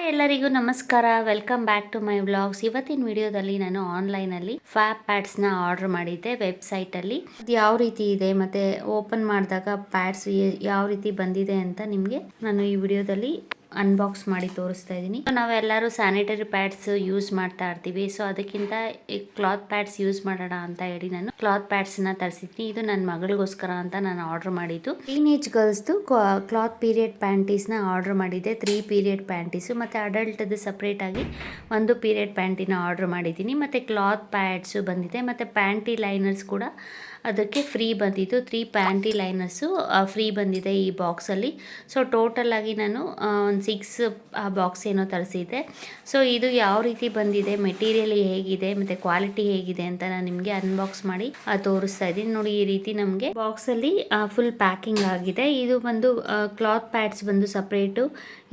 Hi ಎಲ್ಲರಿಗೂ ನಮಸ್ಕಾರ. Welcome back to my vlogs ಇವತ್ತಿನ ವಿಡಿಯೋದಲ್ಲಿ ನಾನು ಆನ್ಲೈನಲ್ಲಿ ಫ್ಯಾಬ್ ಪ್ಯಾಡ್ಸ್ನ ಆರ್ಡರ್ ಮಾಡಿದ್ದೆ ವೆಬ್ಸೈಟಲ್ಲಿ ಅದು ಯಾವ ರೀತಿ ಇದೆ ಮತ್ತು ಓಪನ್ ಮಾಡಿದಾಗ ಪ್ಯಾಡ್ಸ್ ಯಾವ ರೀತಿ ಬಂದಿದೆ ಅಂತ ನಿಮಗೆ ನಾನು ಈ ವಿಡಿಯೋದಲ್ಲಿ ಅನ್ಬಾಕ್ಸ್ ಮಾಡಿ ತೋರಿಸ್ತಾ ಇದ್ದೀನಿ ನಾವೆಲ್ಲರೂ ಸ್ಯಾನಿಟರಿ ಪ್ಯಾಡ್ಸ್ ಯೂಸ್ ಮಾಡ್ತಾ ಇರ್ತೀವಿ. ಸೊ ಅದಕ್ಕಿಂತ ಕ್ಲಾತ್ ಪ್ಯಾಡ್ಸ್ ಯೂಸ್ ಮಾಡೋಣ ಅಂತ ಹೇಳಿ ನಾನು ಕ್ಲಾತ್ ಪ್ಯಾಡ್ಸ್ನ ತರಿಸಿದ್ದೀನಿ. ಇದು ನನ್ನ ಮಗಳಿಗೋಸ್ಕರ ಅಂತ ನಾನು ಆರ್ಡರ್ ಮಾಡಿದ್ದು. ಟೀನೇಜ್ ಗರ್ಲ್ಸ್ದು ಕ್ಲಾತ್ ಪೀರಿಯಡ್ ಪ್ಯಾಂಟೀಸ್ನ ಆರ್ಡರ್ ಮಾಡಿದ್ದೆ. ತ್ರೀ ಪೀರಿಯಡ್ ಪ್ಯಾಂಟೀಸು ಮತ್ತು ಅಡಲ್ಟ್ದು ಸಪ್ರೇಟಾಗಿ ಒಂದು ಪೀರಿಯಡ್ ಪ್ಯಾಂಟಿನ ಆರ್ಡರ್ ಮಾಡಿದ್ದೀನಿ. ಮತ್ತು ಕ್ಲಾತ್ ಪ್ಯಾಡ್ಸು ಬಂದಿದೆ. ಮತ್ತು ಪ್ಯಾಂಟಿ ಲೈನರ್ಸ್ ಕೂಡ ಅದಕ್ಕೆ ಫ್ರೀ ಬಂದಿತ್ತು ತ್ರೀ ಪ್ಯಾಂಟಿ ಲೈನರ್ಸು ಫ್ರೀ ಬಂದಿದೆ ಈ ಬಾಕ್ಸಲ್ಲಿ ಸೊ ಟೋಟಲ್ ಆಗಿ ನಾನು ಒಂದು ಸಿಕ್ಸ್ ಬಾಕ್ಸ್ ಏನೋ ತರಿಸಿದ್ದೆ. ಸೊ ಇದು ಯಾವ ರೀತಿ ಬಂದಿದೆ, ಮೆಟೀರಿಯಲ್ ಹೇಗಿದೆ, ಮತ್ತು ಕ್ವಾಲಿಟಿ ಹೇಗಿದೆ ಅಂತ ನಾನು ನಿಮಗೆ ಅನ್ಬಾಕ್ಸ್ ಮಾಡಿ ತೋರಿಸ್ತಾ ಇದ್ದೀನಿ. ನೋಡಿ, ಈ ರೀತಿ ನಮಗೆ ಬಾಕ್ಸಲ್ಲಿ ಫುಲ್ ಪ್ಯಾಕಿಂಗ್ ಆಗಿದೆ. ಇದು ಬಂದು ಕ್ಲಾತ್ ಪ್ಯಾಡ್ಸ್ ಬಂದು ಸಪ್ರೇಟು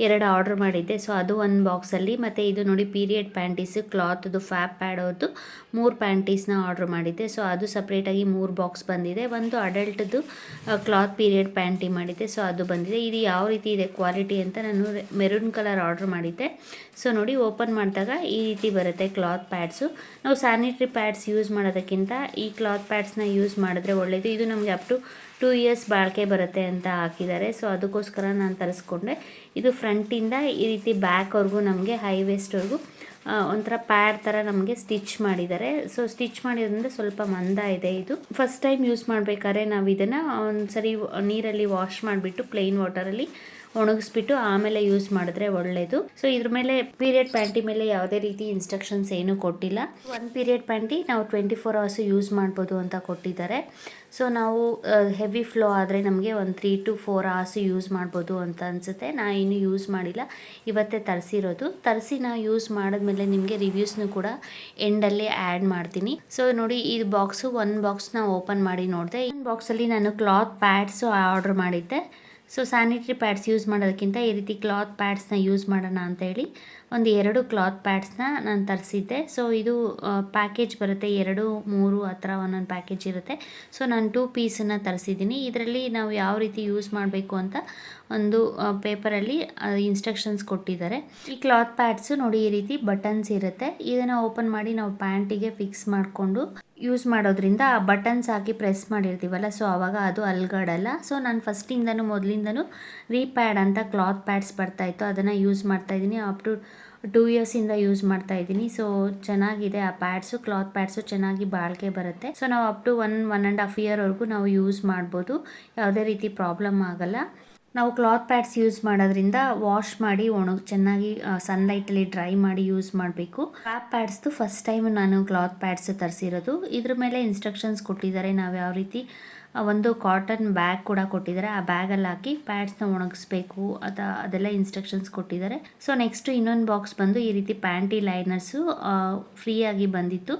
ಎರಡು ಆರ್ಡರ್ ಮಾಡಿದ್ದೆ. ಸೊ ಅದು ಒಂದು ಬಾಕ್ಸಲ್ಲಿ ಮತ್ತು ಇದು ನೋಡಿ ಪೀರಿಯಡ್ ಪ್ಯಾಂಟೀಸು ಕ್ಲಾತ್ದು ಫ್ಯಾಬ್ ಪ್ಯಾಡ್ ಅವ್ರದ್ದು ಮೂರು ಪ್ಯಾಂಟೀಸ್ನ ಆರ್ಡರ್ ಮಾಡಿದ್ದೆ. ಸೊ ಅದು ಸಪ್ರೇಟಾಗಿ ಮೂರು ಬಾಕ್ಸ್ ಬಂದಿದೆ. ಒಂದು ಅಡಲ್ಟ್ದು ಕ್ಲಾತ್ ಪೀರಿಯಡ್ ಪ್ಯಾಂಟಿ ಮಾಡಿದ್ದೆ. ಸೊ ಅದು ಬಂದಿದೆ. ಇದು ಯಾವ ರೀತಿ ಇದೆ ಕ್ವಾಲಿಟಿ ಅಂತ ನಾನು ಮೆರೂನ್ ಕಲರ್ ಆರ್ಡ್ರ್ ಮಾಡಿದ್ದೆ. ಸೊ ನೋಡಿ, ಓಪನ್ ಮಾಡಿದಾಗ ಈ ರೀತಿ ಬರುತ್ತೆ ಕ್ಲಾತ್ ಪ್ಯಾಡ್ಸು. ನಾವು ಸ್ಯಾನಿಟ್ರಿ ಪ್ಯಾಡ್ಸ್ ಯೂಸ್ ಮಾಡೋದಕ್ಕಿಂತ ಈ ಕ್ಲಾತ್ ಪ್ಯಾಡ್ಸ್ನ ಯೂಸ್ ಮಾಡಿದ್ರೆ ಒಳ್ಳೆಯದು ಇದು ನಮಗೆ ಅಪ್ ಟು ಟೂ ಇಯರ್ಸ್ ಬಾಳಿಕೆ ಬರುತ್ತೆ ಅಂತ ಹಾಕಿದ್ದಾರೆ. ಸೊ ಅದಕ್ಕೋಸ್ಕರ ನಾನು ತರಿಸ್ಕೊಂಡೆ. ಇದು ಫ್ರಂಟಿಂದ ಈ ರೀತಿ ಬ್ಯಾಕ್ವರೆಗೂ ನಮಗೆ, ಹೈ ವೇಸ್ಟ್ವರೆಗೂ ಒಂಥರ ಪ್ಯಾಡ್ ಥರ ನಮಗೆ ಸ್ಟಿಚ್ ಮಾಡಿದ್ದಾರೆ. ಸೊ ಸ್ಟಿಚ್ ಮಾಡಿರೋದ್ರಿಂದ ಸ್ವಲ್ಪ ಮಂದ ಇದೆ ಇದು. ಫಸ್ಟ್ ಟೈಮ್ ಯೂಸ್ ಮಾಡಬೇಕಾದ್ರೆ ನಾವು ಇದನ್ನು ಒಂದ್ಸರಿ ನೀರಲ್ಲಿ ವಾಶ್ ಮಾಡಿಬಿಟ್ಟು ಪ್ಲೇನ್ ವಾಟರಲ್ಲಿ ಒಣಗಿಸ್ಬಿಟ್ಟು ಆಮೇಲೆ ಯೂಸ್ ಮಾಡಿದ್ರೆ ಒಳ್ಳೆಯದು ಸೊ ಇದ್ರ ಮೇಲೆ ಪೀರಿಯಡ್ ಪ್ಯಾಂಟಿ ಮೇಲೆ ಯಾವುದೇ ರೀತಿ ಇನ್ಸ್ಟ್ರಕ್ಷನ್ಸ್ ಏನೂ ಕೊಟ್ಟಿಲ್ಲ. ಒನ್ ಪೀರಿಯಡ್ ಪ್ಯಾಂಟಿ ನಾವು ಟ್ವೆಂಟಿ ಫೋರ್ ಅವರ್ಸ್ ಯೂಸ್ ಮಾಡ್ಬೋದು ಅಂತ ಕೊಟ್ಟಿದ್ದಾರೆ. ಸೊ ನಾವು ಹೆವಿ ಫ್ಲೋ ಆದರೆ ನಮಗೆ ಒಂದು three to four hours use ಮಾಡ್ಬೋದು ಅಂತ ಅನಿಸುತ್ತೆ. ನಾ ಇನ್ನೂ ಯೂಸ್ ಮಾಡಿಲ್ಲ. ಇವತ್ತೇ ತರಿಸಿರೋದು. ತರಿಸಿ ನಾ ಯೂಸ್ ಮಾಡಿದ್ಮೇಲೆ ನಿಮಗೆ ರಿವ್ಯೂಸ್ನು ಕೂಡ ಎಂಡಲ್ಲಿ ಆ್ಯಡ್ ಮಾಡ್ತೀನಿ. ಸೊ ನೋಡಿ, ಈ ಬಾಕ್ಸು ಒಂದು ಬಾಕ್ಸ್ನ ಓಪನ್ ಮಾಡಿ ನೋಡಿದೆ. ಈ ಬಾಕ್ಸಲ್ಲಿ ನಾನು ಕ್ಲಾತ್ ಪ್ಯಾಡ್ಸು ಆರ್ಡ್ರ್ ಮಾಡಿದ್ದೆ. ಸೊ ಸ್ಯಾನಿಟ್ರಿ ಪ್ಯಾಡ್ಸ್ ಯೂಸ್ ಮಾಡೋದಕ್ಕಿಂತ ಈ ರೀತಿ ಕ್ಲಾತ್ ಪ್ಯಾಡ್ಸ್ನ ಯೂಸ್ ಮಾಡೋಣ ಅಂತ ಹೇಳಿ ಒಂದು ಎರಡು ಕ್ಲಾತ್ ಪ್ಯಾಡ್ಸ್ನ ನಾನು ತರಿಸಿದ್ದೆ. ಸೊ ಇದು ಪ್ಯಾಕೇಜ್ ಬರುತ್ತೆ. ಎರಡು, ಮೂರು ಆ ಥರ ಒಂದೊಂದು ಪ್ಯಾಕೇಜ್ ಇರುತ್ತೆ. ಸೊ ನಾನು ಟೂ ಪೀಸನ್ನು ತರಿಸಿದ್ದೀನಿ. ಇದರಲ್ಲಿ ನಾವು ಯಾವ ರೀತಿ ಯೂಸ್ ಮಾಡಬೇಕು ಅಂತ ಒಂದು ಪೇಪರಲ್ಲಿ ಇನ್ಸ್ಟ್ರಕ್ಷನ್ಸ್ ಕೊಟ್ಟಿದ್ದಾರೆ. ಈ ಕ್ಲಾತ್ ಪ್ಯಾಡ್ಸು ನೋಡಿ ಈ ರೀತಿ ಬಟನ್ಸ್ ಇರುತ್ತೆ. ಇದನ್ನು ಓಪನ್ ಮಾಡಿ ನಾವು ಪ್ಯಾಂಟಿಗೆ ಫಿಕ್ಸ್ ಮಾಡಿಕೊಂಡು ಯೂಸ್ ಮಾಡೋದ್ರಿಂದ ಆ ಬಟನ್ಸ್ ಹಾಕಿ ಪ್ರೆಸ್ ಮಾಡಿರ್ತೀವಲ್ಲ ಸೊ ಆವಾಗ ಅದು ಅಲ್ಗಾಡಲ್ಲ. ಸೊ ನಾನು ಫಸ್ಟಿಂದನೂ ಮೊದಲಿಂದನೂ ರೀಪ್ಯಾಡ್ ಅಂತ ಕ್ಲಾತ್ ಪ್ಯಾಡ್ಸ್ ಬರ್ತಾಯಿತ್ತು ಅದನ್ನು ಯೂಸ್ ಮಾಡ್ತಾಯಿದ್ದೀನಿ ಅಪ್ ಟು ಟೂ ಇಯರ್ಸಿಂದ ಯೂಸ್ ಮಾಡ್ತಾ ಇದ್ದೀನಿ. ಸೊ ಚೆನ್ನಾಗಿದೆ ಆ ಪ್ಯಾಡ್ಸು ಕ್ಲಾತ್ ಪ್ಯಾಡ್ಸು ಚೆನ್ನಾಗಿ ಬಾಳಿಕೆ ಬರುತ್ತೆ. ಸೊ ನಾವು up to one one and half ಇಯರ್ವರೆಗೂ ನಾವು ಯೂಸ್ ಮಾಡ್ಬೋದು. ಯಾವುದೇ ರೀತಿ ಪ್ರಾಬ್ಲಮ್ ಆಗಲ್ಲ. ನಾವು ಕ್ಲಾತ್ ಪ್ಯಾಡ್ಸ್ ಯೂಸ್ ಮಾಡೋದ್ರಿಂದ ವಾಶ್ ಮಾಡಿ, ಒಣಗಿ, ಚೆನ್ನಾಗಿ ಸನ್ಲೈಟಲ್ಲಿ ಡ್ರೈ ಮಾಡಿ ಯೂಸ್ ಮಾಡಬೇಕು. ಫ್ಯಾಬ್ ಪ್ಯಾಡ್ಸ್ದು ಫಸ್ಟ್ ಟೈಮ್ ನಾನು ಕ್ಲಾತ್ ಪ್ಯಾಡ್ಸ್ ತರಿಸಿರೋದು. ಇದ್ರ ಮೇಲೆ ಇನ್ಸ್ಟ್ರಕ್ಷನ್ಸ್ ಕೊಟ್ಟಿದ್ದಾರೆ. ನಾವು ಯಾವ ರೀತಿ ಒಂದು ಕಾಟನ್ ಬ್ಯಾಗ್ ಕೂಡ ಕೊಟ್ಟಿದ್ದಾರೆ. ಆ ಬ್ಯಾಗಲ್ಲಿ ಹಾಕಿ ಪ್ಯಾಡ್ಸ್ನ ಒಣಗಿಸ್ಬೇಕು. ಅದ, ಅದೆಲ್ಲ ಇನ್ಸ್ಟ್ರಕ್ಷನ್ಸ್ ಕೊಟ್ಟಿದ್ದಾರೆ. ಸೊ ನೆಕ್ಸ್ಟ್ ಇನ್ನೊಂದು ಬಾಕ್ಸ್ ಬಂದು ಈ ರೀತಿ ಪ್ಯಾಂಟಿ ಲೈನರ್ಸು ಫ್ರೀಯಾಗಿ ಬಂದಿತ್ತು.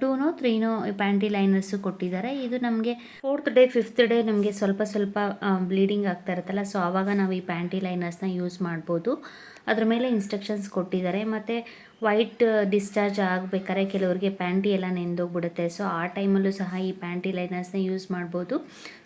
ಟೂನೋ ತ್ರೀನೋ ಪ್ಯಾಂಟಿ ಲೈನರ್ಸು ಕೊಟ್ಟಿದ್ದಾರೆ. ಇದು ನಮಗೆ ಫೋರ್ತ್ ಡೇ ಫಿಫ್ತ್ ಡೇ ನಮಗೆ ಸ್ವಲ್ಪ ಸ್ವಲ್ಪ ಬ್ಲೀಡಿಂಗ್ ಆಗ್ತಾ ಇರುತ್ತಲ್ಲ ಸೊ ಆವಾಗ ನಾವು ಈ ಪ್ಯಾಂಟಿ ಲೈನರ್ಸ್ನ ಯೂಸ್ ಮಾಡ್ಬೋದು. ಅದ್ರ ಮೇಲೆ ಇನ್ಸ್ಟ್ರಕ್ಷನ್ಸ್ ಕೊಟ್ಟಿದ್ದಾರೆ. ಮತ್ತು ವೈಟ್ ಡಿಸ್ಚಾರ್ಜ್ ಆಗಬೇಕಾದ್ರೆ ಕೆಲವರಿಗೆ ಪ್ಯಾಂಟಿ ಎಲ್ಲ ನೆಂದೋಗ್ಬಿಡುತ್ತೆ. ಸೊ ಆ ಟೈಮಲ್ಲೂ ಸಹ ಈ ಪ್ಯಾಂಟಿ ಲೈನರ್ಸ್ನ ಯೂಸ್ ಮಾಡ್ಬೋದು.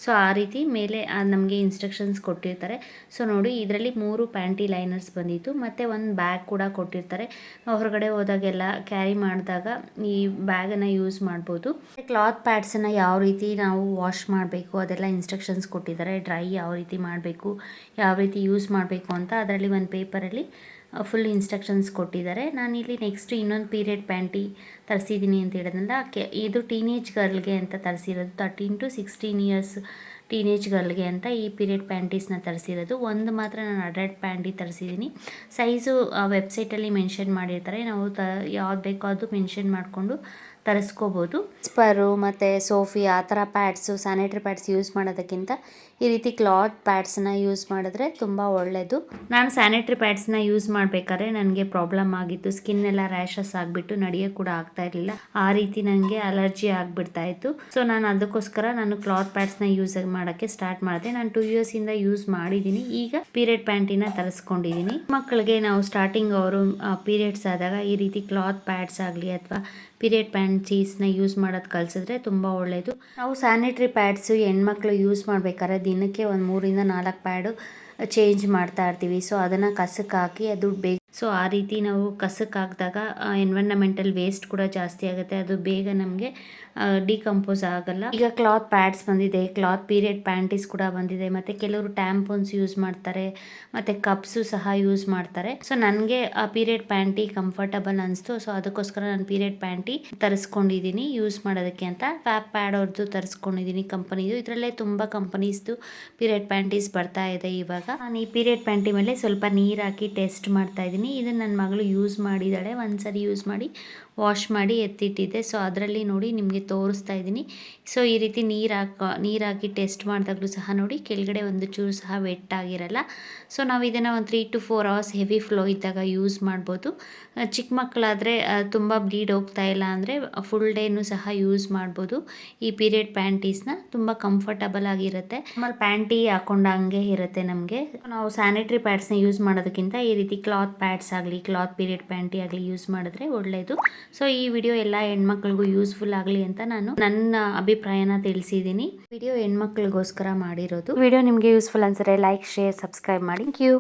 ಸೊ ಆ ರೀತಿ ಮೇಲೆ ನಮಗೆ ಇನ್ಸ್ಟ್ರಕ್ಷನ್ಸ್ ಕೊಟ್ಟಿರ್ತಾರೆ. ಸೊ ನೋಡಿ, ಇದರಲ್ಲಿ ಮೂರು ಪ್ಯಾಂಟಿ ಲೈನರ್ಸ್ ಬಂದಿತ್ತು. ಮತ್ತು ಒಂದು ಬ್ಯಾಗ್ ಕೂಡ ಕೊಟ್ಟಿರ್ತಾರೆ. ಹೊರಗಡೆ ಹೋದಾಗೆಲ್ಲ ಕ್ಯಾರಿ ಮಾಡಿದಾಗ ಈ ಬ್ಯಾಗನ್ನು ಯೂಸ್ ಮಾಡ್ಬೋದು. ಕ್ಲಾತ್ ಪ್ಯಾಡ್ಸನ್ನು ಯಾವ ರೀತಿ ನಾವು ವಾಶ್ ಮಾಡಬೇಕು, ಅದೆಲ್ಲ ಇನ್ಸ್ಟ್ರಕ್ಷನ್ಸ್ ಕೊಟ್ಟಿದ್ದಾರೆ. ಡ್ರೈ ಯಾವ ರೀತಿ ಮಾಡಬೇಕು, ಯಾವ ರೀತಿ ಯೂಸ್ ಮಾಡಬೇಕು ಅಂತ ಅದರಲ್ಲಿ ಒಂದು ಪೇಪರಲ್ಲಿ ಫುಲ್ ಇನ್ಸ್ಟ್ರಕ್ಷನ್ಸ್ ಕೊಟ್ಟಿದ್ದಾರೆ. ನಾನಿಲ್ಲಿ ನೆಕ್ಸ್ಟ್ ಇನ್ನೊಂದು ಪೀರಿಯಡ್ ಪ್ಯಾಂಟಿ ತರಿಸಿದ್ದೀನಿ ಅಂತ ಹೇಳೋದ್ರಿಂದ ಕೆ, ಇದು ಟೀನೇಜ್ ಗರ್ಲ್ಗೆ ಅಂತ ತರಿಸಿರೋದು. Thirteen to sixteen years teenage ಗರ್ಲ್ಗೆ ಅಂತ ಈ ಪೀರಿಯಡ್ ಪ್ಯಾಂಟೀಸ್ನ ತರಿಸಿರೋದು. ಒಂದು ಮಾತ್ರ ನಾನು ಅಡಲ್ಟ್ ಪ್ಯಾಂಟಿ ತರಿಸಿದ್ದೀನಿ ಸೈಜು ವೆಬ್ಸೈಟಲ್ಲಿ ಮೆನ್ಷನ್ ಮಾಡಿರ್ತಾರೆ. ನಾವು ತ, ಯಾವ್ದು ಬೇಕೋ ಅದು ಮೆನ್ಷನ್ ಮಾಡಿಕೊಂಡು ತರಿಸ್ಕೋಬೋದು. ಸ್ಪರು ಮತ್ತು ಸೋಫಿ ಆ ಥರ ಪ್ಯಾಡ್ಸು ಸ್ಯಾನಿಟ್ರಿ ಪ್ಯಾಡ್ಸ್ ಯೂಸ್ ಮಾಡೋದಕ್ಕಿಂತ ಈ ರೀತಿ ಕ್ಲಾತ್ ಪ್ಯಾಡ್ಸನ್ನ ಯೂಸ್ ಮಾಡಿದ್ರೆ ತುಂಬ ಒಳ್ಳೆಯದು ನಾನು ಸ್ಯಾನಿಟ್ರಿ ಪ್ಯಾಡ್ಸನ್ನ ಯೂಸ್ ಮಾಡಬೇಕಾದ್ರೆ ನನಗೆ ಪ್ರಾಬ್ಲಮ್ ಆಗಿತ್ತು. ಸ್ಕಿನ್ ಎಲ್ಲ ರ್ಯಾಷಸ್ ಆಗಿಬಿಟ್ಟು ನಡೆಯೋ ಕೂಡ ಆಗ್ತಾ ಇರಲಿಲ್ಲ. ಆ ರೀತಿ ನನಗೆ ಅಲರ್ಜಿ ಆಗಿಬಿಡ್ತಾ ಇತ್ತು. ಸೊ ನಾನು ಅದಕ್ಕೋಸ್ಕರ ನಾನು ಕ್ಲಾತ್ ಪ್ಯಾಡ್ಸ್ನ ಯೂಸ್ ಮಾಡೋಕ್ಕೆ ಸ್ಟಾರ್ಟ್ ಮಾಡಿದೆ. ನಾನು ಟೂ ಇಯರ್ಸಿಂದ ಯೂಸ್ ಮಾಡಿದ್ದೀನಿ. ಈಗ ಪೀರಿಯಡ್ ಪ್ಯಾಂಟಿನ ತರಿಸ್ಕೊಂಡಿದ್ದೀನಿ. ಮಕ್ಕಳಿಗೆ ನಾವು ಸ್ಟಾರ್ಟಿಂಗ್ ಅವರು ಪೀರಿಯಡ್ಸ್ ಆದಾಗ ಈ ರೀತಿ ಕ್ಲಾತ್ ಪ್ಯಾಡ್ಸ್ ಆಗಲಿ ಅಥವಾ ಪೀರಿಯಡ್ ಪ್ಯಾಂಟೀಸ್ನ ಯೂಸ್ ಮಾಡೋದು ಕಲಿಸಿದ್ರೆ ತುಂಬ ಒಳ್ಳೆಯದು ನಾವು ಸ್ಯಾನಿಟ್ರಿ ಪ್ಯಾಡ್ಸು ಹೆಣ್ಮಕ್ಳು ಯೂಸ್ ಮಾಡಬೇಕಾದ್ರೆ ದಿನಕ್ಕೆ ಒಂದು ಮೂರಿಂದ ನಾಲ್ಕು ಪ್ಯಾಡು ಚೇಂಜ್ ಮಾಡ್ತಾ ಇರ್ತೀವಿ. ಸೊ ಅದನ್ನು ಕಸಕ್ಕೆ ಹಾಕಿ ಅದು ಬೇಗ ಸೊ ಆ ರೀತಿ ನಾವು ಕಸಕ್ಕೆ ಹಾಕಿದಾಗ ಎನ್ವೈರ್ನಮೆಂಟಲ್ ವೇಸ್ಟ್ ಕೂಡ ಜಾಸ್ತಿ ಆಗುತ್ತೆ. ಅದು ಬೇಗ ನಮಗೆ ಡಿಕಂಪೋಸ್ ಆಗಲ್ಲ. ಈಗ ಕ್ಲಾತ್ ಪ್ಯಾಡ್ಸ್ ಬಂದಿದೆ. ಕ್ಲಾತ್ ಪೀರಿಯಡ್ ಪ್ಯಾಂಟೀಸ್ ಕೂಡ ಬಂದಿದೆ. ಮತ್ತು ಕೆಲವರು ಟ್ಯಾಂಪೋನ್ಸ್ ಯೂಸ್ ಮಾಡ್ತಾರೆ. ಮತ್ತು ಕಪ್ಸು ಸಹ ಯೂಸ್ ಮಾಡ್ತಾರೆ. ಸೊ ನನಗೆ ಆ ಪೀರಿಯಡ್ ಪ್ಯಾಂಟಿ ಕಂಫರ್ಟಬಲ್ ಅನಿಸ್ತು. ಸೊ ಅದಕ್ಕೋಸ್ಕರ ನಾನು ಪೀರಿಯಡ್ ಪ್ಯಾಂಟಿ ತರಿಸ್ಕೊಂಡಿದ್ದೀನಿ ಯೂಸ್ ಮಾಡೋದಕ್ಕೆ ಅಂತ. ಫ್ಯಾಪ್ ಪ್ಯಾಡ್ ಅವ್ರದ್ದು ತರಿಸ್ಕೊಂಡಿದ್ದೀನಿ ಕಂಪನಿದು ಇದರಲ್ಲೇ ತುಂಬ ಕಂಪನೀಸ್ದು ಪೀರಿಯಡ್ ಪ್ಯಾಂಟೀಸ್ ಬರ್ತಾ ಇದೆ ಇವಾಗ. ನಾನು ಈ ಪೀರಿಯಡ್ ಪ್ಯಾಂಟಿ ಮೇಲೆ ಸ್ವಲ್ಪ ನೀರು ಹಾಕಿ ಟೆಸ್ಟ್ ಮಾಡ್ತಾ ಇದ್ದೀನಿ ಇದನ್ನು ನನ್ನ ಮಗಳು ಯೂಸ್ ಮಾಡಿದ್ದಾಳೆ ಒಂದ್ಸರಿ ಯೂಸ್ ಮಾಡಿ ವಾಶ್ ಮಾಡಿ ಎತ್ತಿಟ್ಟಿದ್ದೆ. ಸೊ ಅದರಲ್ಲಿ ನೋಡಿ ನಿಮಗೆ ತೋರಿಸ್ತಾ ಇದ್ದೀನಿ. ಸೊ ಈ ರೀತಿ ನೀರು ಹಾಕೋ, ನೀರು ಹಾಕಿ ಟೆಸ್ಟ್ ಮಾಡಿದಾಗಲೂ ಸಹ ನೋಡಿ ಕೆಳಗಡೆ ಒಂದು ಚೂರು ಸಹ ವೆಟ್ ಆಗಿರಲ್ಲ. ಸೊ ನಾವು ಇದನ್ನು ಒಂದು three to four hours heavy flow ಇದ್ದಾಗ ಯೂಸ್ ಮಾಡ್ಬೋದು. ಚಿಕ್ಕ ಮಕ್ಕಳಾದರೆ ತುಂಬ ಬ್ಲೀಡ್ ಹೋಗ್ತಾ ಇಲ್ಲ ಅಂದರೆ ಫುಲ್ ಡೇನು ಸಹ ಯೂಸ್ ಮಾಡ್ಬೋದು. ಈ ಪೀರಿಯಡ್ ಪ್ಯಾಂಟೀಸ್ನ ತುಂಬ ಕಂಫರ್ಟಬಲ್ ಆಗಿರುತ್ತೆ. ಆಮೇಲೆ ಪ್ಯಾಂಟಿ ಹಾಕೊಂಡಂಗೆ ಇರುತ್ತೆ ನಮಗೆ. ನಾವು ಸ್ಯಾನಿಟ್ರಿ ಪ್ಯಾಡ್ಸ್ನ ಯೂಸ್ ಮಾಡೋದಕ್ಕಿಂತ ಈ ರೀತಿ ಕ್ಲಾತ್ ಪ್ಯಾಡ್ಸ್ ಆಗಲಿ ಕ್ಲಾತ್ ಪೀರಿಯಡ್ ಪ್ಯಾಂಟಿ ಆಗಲಿ ಯೂಸ್ ಮಾಡಿದ್ರೆ ಒಳ್ಳೆಯದು ಸೊ ಈ ವಿಡಿಯೋ ಎಲ್ಲ ಹೆಣ್ಮಕ್ಳಿಗೂ ಯೂಸ್ಫುಲ್ ಆಗಲಿ ಅಂತ ನಾನು ನನ್ನ ಅಭಿಪ್ರಾಯನ ತಿಳಿಸಿದ್ದೀನಿ. ವಿಡಿಯೋ ಹೆಣ್ಮಕ್ಳಿಗೋಸ್ಕರ ಮಾಡಿರೋದು. ವಿಡಿಯೋ ನಿಮಗೆ ಯೂಸ್ಫುಲ್ ಅನ್ಸರೆ ಲೈಕ್ ಶೇರ್ ಸಬ್ಸ್ಕ್ರೈಬ್ ಮಾಡಿ. Thank you